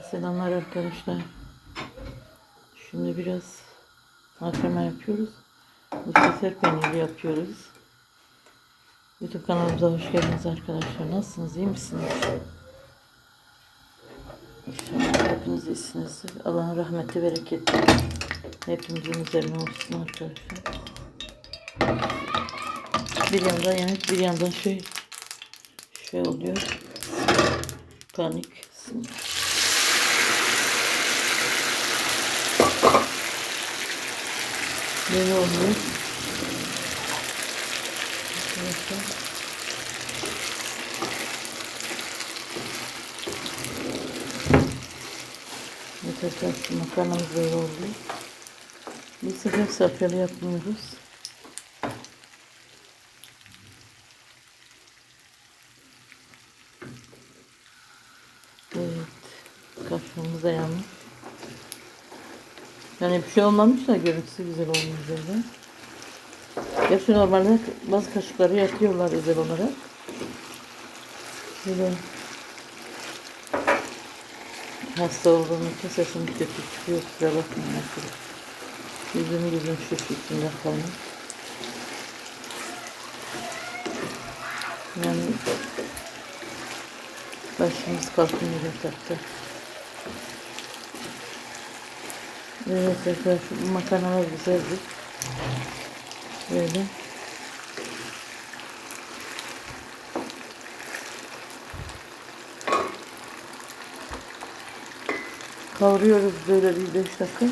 Selamlar arkadaşlar. Şimdi biraz makrame yapıyoruz. Bu sefer peynirli yapıyoruz. YouTube kanalımıza hoş geldiniz arkadaşlar. Nasılsınız? iyi misiniz? İnşallah hepiniz iyisinizdir. Allah'ın rahmeti, bereketi hepimizin üzerine olsun arkadaşlar. Bir yandan yemek, bir yandan şey şey oluyor. Panik. sinir. Böyle oluyor. Arkadaşlar. Makarnamız böyle oldu. Bu sefer safyalı yapmıyoruz. Evet. Kafamız da yanmış. Yani bir şey olmamış da görüntüsü güzel olmuş böyle. Gerçi normalde bazı kaşıkları yakıyorlar özel olarak. Böyle hasta olduğum için sesim kötü çıkıyor. Kusura bakmayın arkadaşlar. Yüzüm yüzüm şu içinde kalmış. Yani başımız kalkmıyor yatakta. Evet arkadaşlar bu makarnalar güzeldi. Böyle. Kavuruyoruz böyle bir beş dakika.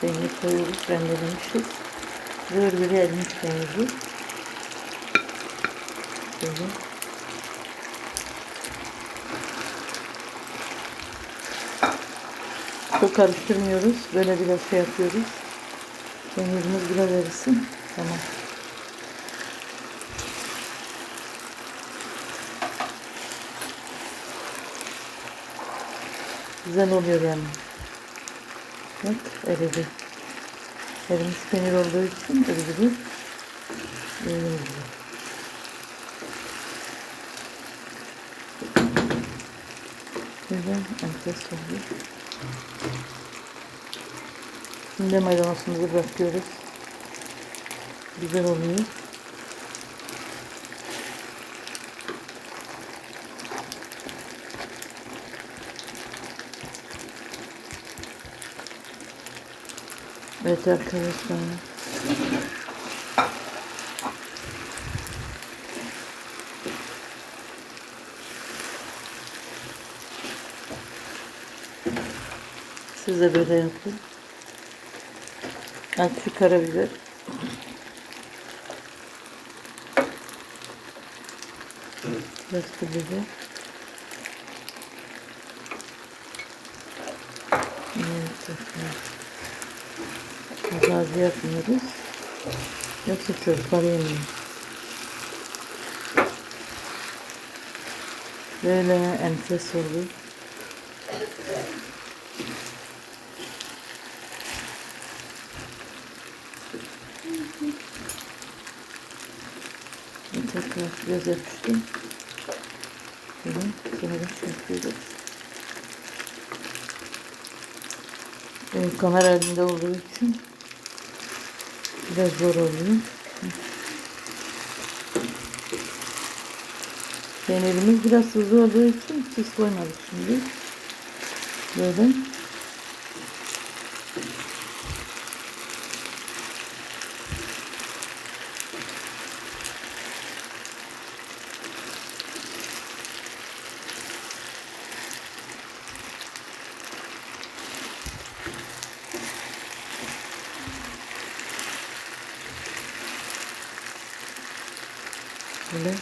Peynir koyuyoruz, rendelemişiz. Böyle bir erimiş peyniri. Böyle. Çok karıştırmıyoruz. Böyle biraz şey yapıyoruz. Peynirimiz biraz erisin. Tamam. Güzel oluyor yani. Bak eridi. Erimiş peynir olduğu için eridi. Böyle oluyor. Böyle enfes oluyor. Şimdi maydanozumuzu bırakıyoruz. Güzel oluyor. Evet arkadaşlar. Siz de böyle yapın. Azıcık karabiber. Biraz pul biber. Evet arkadaşlar. Fazla az yapmıyoruz. Yoksa çocuklar yemiyor. Böyle enfes olur. Tekrar biraz yapıştım. Böyle sonra şey yapıyoruz. Ee, kamera elinde olduğu için biraz zor oluyor. Peynirimiz biraz tuzlu olduğu için tuz koymadık şimdi. Böyle. Böyle.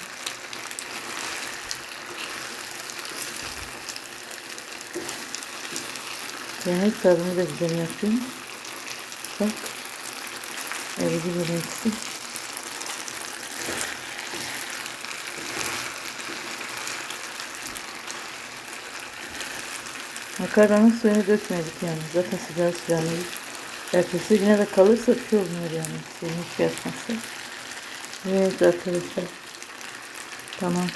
Yemek tadını da güzel yapıyorum. Bak. Eridi böyle hepsi. Makarnanın suyunu dökmedik yani. Zaten sıcağı sıcağını Ertesi güne de kalırsa bir şey olmuyor yani. Suyunu hiç yapmazsa. Evet arkadaşlar. Tamam.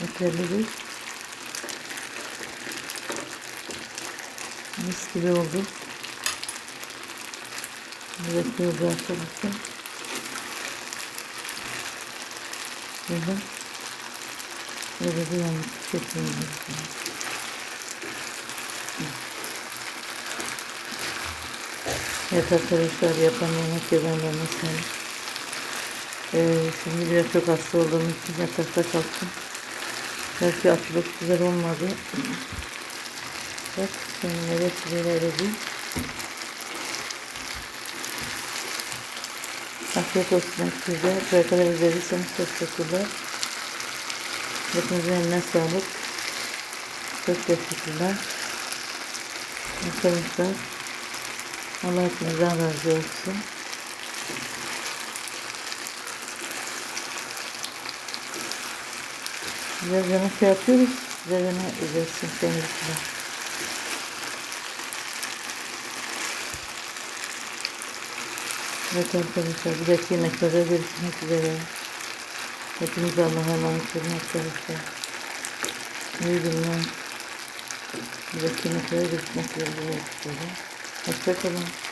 Yeterlidir. Mis gibi oldu. Bırakıyoruz arkadaşlar. Böyle. Böyle bir yanlış çekiyoruz. Evet arkadaşlar yapan yemek yapanlarına sağlık. Ee, şimdi biraz çok hasta olduğum için yatakta kalktım. Belki açılıp güzel olmadı. Bak şimdi neresi böyle eridi. Afiyet olsun size. Buraya kadar izlediyseniz çok teşekkürler. Hepinizin eline sağlık. Çok teşekkürler. Arkadaşlar. Allah hepinizden razı olsun. Yemek şey yapıyoruz. Ne üzersin kendisine. Evet arkadaşlar bir dahaki yemeklerde görüşmek üzere. Hepiniz Allah'a emanet olun arkadaşlar. İyi günler. Bir dahaki yemeklerde görüşmek üzere. Hoşçakalın.